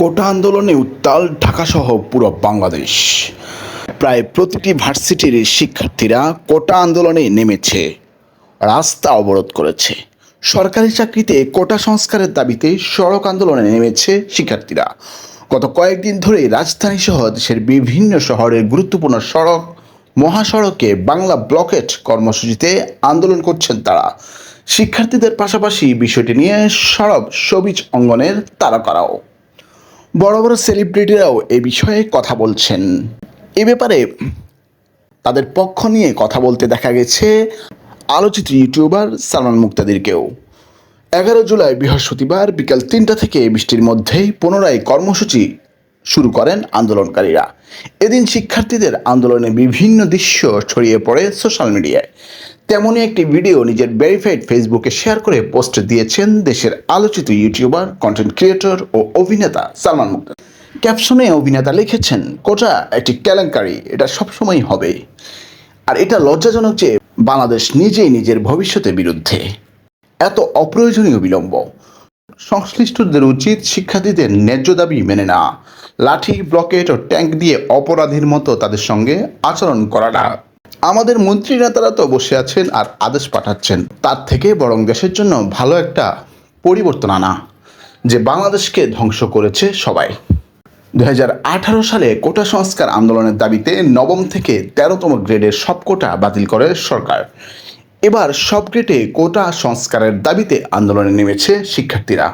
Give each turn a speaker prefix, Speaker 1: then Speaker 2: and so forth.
Speaker 1: কোটা আন্দোলনে উত্তাল ঢাকাসহ পুরো বাংলাদেশ। প্রায় প্রতিটি ভার্সিটির শিক্ষার্থীরা কোটা আন্দোলনে নেমেছে, রাস্তা অবরোধ করেছে। সরকারি চাকরিতে কোটা সংস্কারের দাবিতে সড়ক আন্দোলনে নেমেছে শিক্ষার্থীরা। গত কয়েকদিন ধরে রাজধানী সহ দেশের বিভিন্ন শহরের গুরুত্বপূর্ণ সড়ক, মহাসড়কে বাংলা ব্লকেট কর্মসূচিতে আন্দোলন করছেন তারা। শিক্ষার্থীদের পাশাপাশি বিষয়টি নিয়ে সরব সবিজ অঙ্গনের তারকারাও। বড় বড় সেলিব্রিটিরাও এ বিষয়ে কথা বলছেন। এ ব্যাপারে তাদের পক্ষ নিয়ে কথা বলতে দেখা গেছে আলোচিত ইউটিউবার সালমান মুক্তাদিরকেও। এগারো জুলাই বৃহস্পতিবার বিকাল তিনটা থেকে বৃষ্টির মধ্যেই পুনরায় কর্মসূচি শুরু করেন আন্দোলনকারীরা। এদিন শিক্ষার্থীদের আন্দোলনে বিভিন্ন দৃশ্য ছড়িয়ে পড়ে সোশ্যাল মিডিয়ায় তেমনই একটি ভিডিও নিজের ভেরিফাইড ফেসবুকে শেয়ার করে পোস্ট দিয়েছেন দেশের আলোচিত ইউটিউবার কন্টেন্ট ক্রিয়েটর ও অভিনেতা সালমান মুক্তার। ক্যাপশনে অভিনেতা লিখেছেন, কোটা একটি কেলেঙ্কারি, এটা সবসময় হবে। আর এটা লজ্জাজনক যে বাংলাদেশ নিজেই নিজের ভবিষ্যতের বিরুদ্ধে এত অপ্রয়োজনীয় বিলম্ব। সংশ্লিষ্টদের উচিত শিক্ষার্থীদের ন্যায্য দাবি মেনে না লাঠি ব্লকেট ও ট্যাঙ্ক দিয়ে অপরাধীর মতো তাদের সঙ্গে আচরণ করাটা। আমাদের মন্ত্রী নেতারা তো বসে আছেন আর আদেশ পাঠাচ্ছেন। তার থেকে বরং দেশের জন্য ভালো একটা পরিবর্তন আনা, যে বাংলাদেশকে ধ্বংস করেছে সবাই। দু হাজার আঠারো সালে কোটা সংস্কার আন্দোলনের দাবিতে নবম থেকে তেরোতম গ্রেডের সব কোটা বাতিল করে সরকার। এবার সব গ্রেডে কোটা সংস্কারের দাবিতে আন্দোলনে নেমেছে শিক্ষার্থীরা।